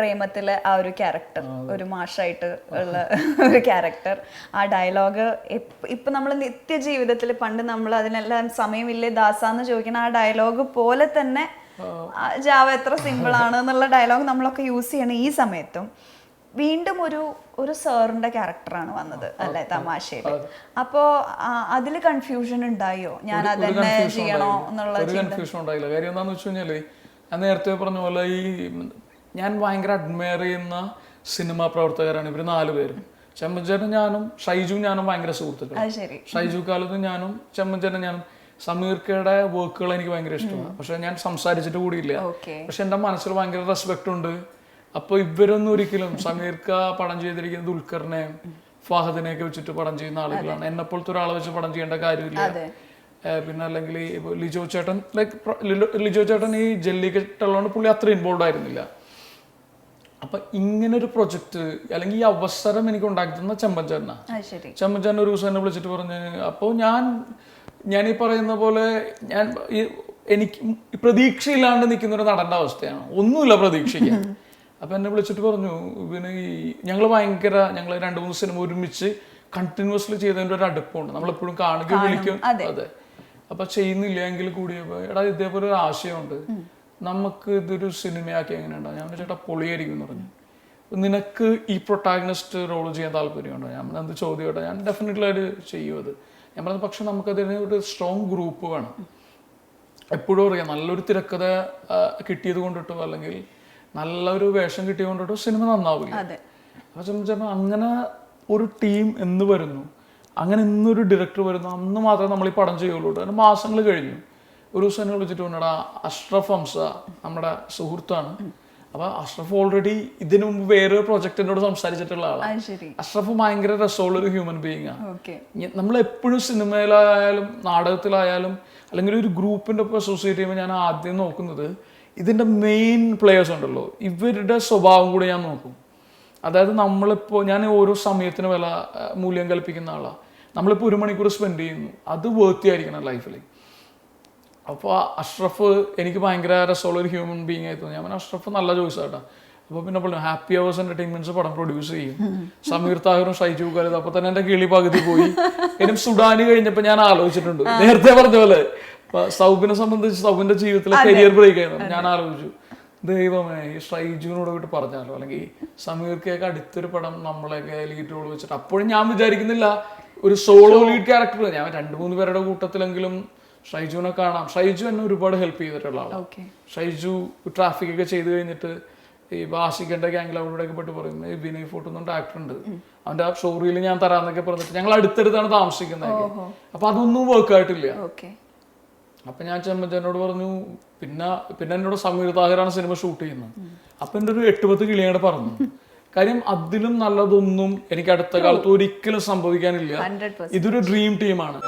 പ്രേമത്തിലെ ആ ഒരു ക്യാരക്ടർ ഒരു മാഷായിട്ട് ഉള്ള ഒരു ക്യാരക്ടർ. ആ ഡയലോഗ് ഇപ്പൊ നമ്മൾ നിത്യ ജീവിതത്തിൽ പണ്ട് നമ്മൾ അതിനെല്ലാം സമയമില്ലേ ദാസാന്ന് ചോദിക്കുന്ന ആ ഡയലോഗ് പോലെ തന്നെ ജാവ എത്ര സിമ്പിൾ ആണ് എന്നുള്ള ഡയലോഗ് നമ്മളൊക്കെ യൂസ് ചെയ്യണം ഈ സമയത്തും വീണ്ടും ഒരു ഒരു സാറിന്റെ ക്യാരക്ടറാണ് വന്നത് അല്ലെ തമാശയിൽ അപ്പോ അതിൽ കൺഫ്യൂഷൻ ഉണ്ടായോ? ഞാൻ അതെന്നെ ചെയ്യണോ എന്നുള്ള കൺഫ്യൂഷൻ ഉണ്ടായില്ല. കാര്യം എന്താണെന്ന് വെച്ച് ഞാൻ നേരത്തെ പറഞ്ഞ പോലെ ഈ ഞാൻ ഭയങ്കര അഡ്മയർ ചെയ്യുന്ന സിനിമാ പ്രവർത്തകരാണ്. ഇവർ നാലുപേരും ചെമ്മഞ്ചേട്ടൻ ഞാനും ഷൈജു ഞാനും ഭയങ്കര സുഹൃത്തുക്കൾ ഷൈജു കാലത്ത് ഞാനും ചെമ്മഞ്ചേട്ടൻ ഞാനും സമീർക്കയുടെ വർക്കുകൾ എനിക്ക് ഭയങ്കര ഇഷ്ടമാണ്. പക്ഷെ ഞാൻ സംസാരിച്ചിട്ട് കൂടിയില്ല. പക്ഷെ എന്റെ മനസ്സിൽ ഭയങ്കര റെസ്പെക്ട് ഉണ്ട്. അപ്പോൾ ഇവരൊന്നും ഒരിക്കലും സമീർക്ക പടം ചെയ്തിരിക്കുന്ന ദുൽഖറിനെ ഫാഹദിനെയൊക്കെ വെച്ചിട്ട് പടം ചെയ്യുന്ന ആളുകളാണ്. എന്നെ പോലത്തെ ഒരാളെ വെച്ച് പടം ചെയ്യേണ്ട കാര്യമില്ല. പിന്നെ അല്ലെങ്കിൽ ലിജോ ചേട്ടൻ ലൈക്ക് ലിജോ ചേട്ടൻ ഈ ജെല്ലിക്കെട്ടുള്ളതുകൊണ്ട് പുള്ളി അത്ര ഇൻവോൾവ് ആയിരുന്നില്ല. അപ്പൊ ഇങ്ങനെ ഒരു പ്രൊജക്ട് അല്ലെങ്കിൽ ഈ അവസരം എനിക്ക് ഉണ്ടാക്കി തന്ന ചെമ്പഞ്ചേട്ടനാ. ചെമ്പൻചാരൻ ഒരു ദിവസം എന്നെ വിളിച്ചിട്ട് പറഞ്ഞ് അപ്പോൾ ഞാൻ ഞാൻ ഈ പറയുന്ന പോലെ ഞാൻ എനിക്ക് പ്രതീക്ഷയില്ലാണ്ട് നിൽക്കുന്ന ഒരു നടന്റെ അവസ്ഥയാണ്. ഒന്നുമില്ല പ്രതീക്ഷിക്കാൻ അപ്പൊ എന്നെ വിളിച്ചിട്ട് പറഞ്ഞു പിന്നെ ഈ ഞങ്ങൾ ഭയങ്കര ഞങ്ങൾ രണ്ട് മൂന്ന് സിനിമ ഒരുമിച്ച് കണ്ടിന്യൂസ്ലി ചെയ്തതിന്റെ ഒരു അടുപ്പമുണ്ട് നമ്മളെപ്പോഴും കാണുകയും വിളിക്കും. അതെ. അപ്പൊ ചെയ്യുന്നില്ല എങ്കിൽ കൂടിയപ്പോ എടാ ഇതേപോലെ ഒരു ആശയമുണ്ട്. നമുക്ക് ഇതൊരു സിനിമയാക്കി എങ്ങനെ ഉണ്ടാവും ഞാൻ ചേട്ടാ പൊളിയായിരിക്കും എന്ന് പറഞ്ഞു. നിനക്ക് ഈ പ്രൊട്ടാഗനിസ്റ്റ് റോൾ ചെയ്യാൻ താല്പര്യമുണ്ടോ? ഞാൻ എന്ത് ചോദ്യം കേട്ടോ ഞാൻ ഡെഫിനറ്റ്ലി അത് ചെയ്യും അത്. ഞാൻ പറഞ്ഞത് പക്ഷെ നമുക്കതിന് ഒരു സ്ട്രോങ് ഗ്രൂപ്പ് വേണം. എപ്പോഴും അറിയാം നല്ലൊരു തിരക്കഥ കിട്ടിയത് കൊണ്ടിട്ടോ അല്ലെങ്കിൽ നല്ലൊരു വേഷം കിട്ടിയത് കൊണ്ടിട്ടോ സിനിമ നന്നാവില്ല അപ്പൊ സംബന്ധിച്ചാൽ അങ്ങനെ ഒരു ടീം എന്ന് വരുന്നു. അങ്ങനെ ഇന്നൊരു ഡയറക്ടർ വരുന്നു. അന്ന് മാത്രമേ നമ്മൾ ഈ പടം ചെയ്യുള്ളൂ. മാസങ്ങൾ കഴിഞ്ഞു. ഒരു ദിവസം എന്നെ വിളിച്ചിട്ട് പറഞ്ഞടാ അഷ്റഫ് ഹംസ നമ്മുടെ സുഹൃത്താണ്. അപ്പൊ അഷ്റഫ് ഓൾറെഡി ഇതിനു മുമ്പ് വേറൊരു പ്രൊജക്ടിനോട് സംസാരിച്ചിട്ടുള്ള ആളാണ് അഷ്റഫ് ഭയങ്കര രസമുള്ള ഒരു ഹ്യൂമൻ ബീയിങ് ആണ് നമ്മൾ എപ്പോഴും സിനിമയിലായാലും നാടകത്തിലായാലും അല്ലെങ്കിൽ ഒരു ഗ്രൂപ്പിന്റെ ഒപ്പം അസോസിയേറ്റ് ചെയ്യുമ്പോൾ ഞാൻ ആദ്യം നോക്കുന്നത് ഇതിന്റെ മെയിൻ പ്ലേയേഴ്സ് ഉണ്ടല്ലോ. ഇവരുടെ സ്വഭാവം കൂടി ഞാൻ നോക്കും. അതായത് നമ്മളിപ്പോൾ ഞാൻ ഓരോ സമയത്തിന് വില മൂല്യം കൽപ്പിക്കുന്ന ആളാണ് നമ്മളിപ്പോൾ ഒരു മണിക്കൂർ സ്പെൻഡ് ചെയ്യുന്നു. അത് വേർത്തി ആയിരിക്കണം ലൈഫിൽ അപ്പോൾ അഷ്റഫ് എനിക്ക് ഭയങ്കര രസമുള്ള ഒരു ഹ്യൂമൻ ബീങ് ആയി തോന്നി. ഞാൻ അഷ്റഫ് നല്ല ചോയ്സ് ആട്ടാ. അപ്പോൾ പിന്നെ പറഞ്ഞു ഹാപ്പി അവേഴ്സ് എന്റർടൈൻമെന്റ്സ് പടം പ്രൊഡ്യൂസ് ചെയ്യും. സമീർ താഹിറും ഷൈജു കാലത്ത് അപ്പോൾ തന്നെ എന്റെ കിളി പകുതി പോയി. ഇനി സുഡാനി കഴിഞ്ഞപ്പോൾ ഞാൻ ആലോചിച്ചിട്ടുണ്ട്. നേരത്തെ പറഞ്ഞ പോലെ. സൗബിനെ സംബന്ധിച്ച് സൗബിന്റെ ജീവിതത്തിലെ കരിയർ ബ്രേക്ക് ആയിരുന്നു ഞാൻ ആലോചിച്ചു ദൈവമേ ഈ ഷൈജുവിനോട് വിട്ട് പറഞ്ഞാലോ? അല്ലെങ്കിൽ സമീർക്കൊക്കെ അടുത്തൊരു പടം നമ്മളെയൊക്കെ ലീഡ് റോൾ വെച്ചിട്ട് അപ്പോഴും ഞാൻ വിചാരിക്കുന്നില്ല ഒരു സോളോ ലീഡ് ക്യാരക്ടർ ഞാൻ രണ്ട് മൂന്ന് പേരുടെ കൂട്ടത്തിലെങ്കിലും ഷൈജുവിനെ കാണാം. ഷൈജു എന്നെ ഒരുപാട് ഹെൽപ്പ് ചെയ്തിട്ടുള്ള ആളാണ് ഷൈജു ട്രാഫിക് ഒക്കെ ചെയ്ത് കഴിഞ്ഞിട്ട് ഈ ബാസിക്കന്റെ ഗ്യാങ്ങിൽ അവരോടൊക്കെ പെട്ട് പറയുന്നത് ഈ വിനയ് ഫോട്ടോ എന്നൊരു ആക്ടർ ഉണ്ട്. അവന്റെ ആ ഷോറിയിൽ ഞാൻ തരാന്നൊക്കെ പറഞ്ഞിട്ട് ഞങ്ങൾ അടുത്തടുത്താണ് താമസിക്കുന്നത് അപ്പൊ അതൊന്നും വർക്ക് ആയിട്ടില്ല. അപ്പൊ ഞാൻ ചെമ്മച്ചനോട് പറഞ്ഞു പിന്നെ പിന്നെ എന്നോട് സമീർ താഹിറാണ് സിനിമ ഷൂട്ട് ചെയ്യുന്നത്. അപ്പൊ എന്റെ ഒരു എട്ട് പത്ത് കിളിയാണ് പറഞ്ഞു കാര്യം അതിലും നല്ലതൊന്നും എനിക്ക് അടുത്ത കാലത്ത് ഒരിക്കലും സംഭവിക്കാനില്ല. ഇതൊരു ഡ്രീം ടീമാണ്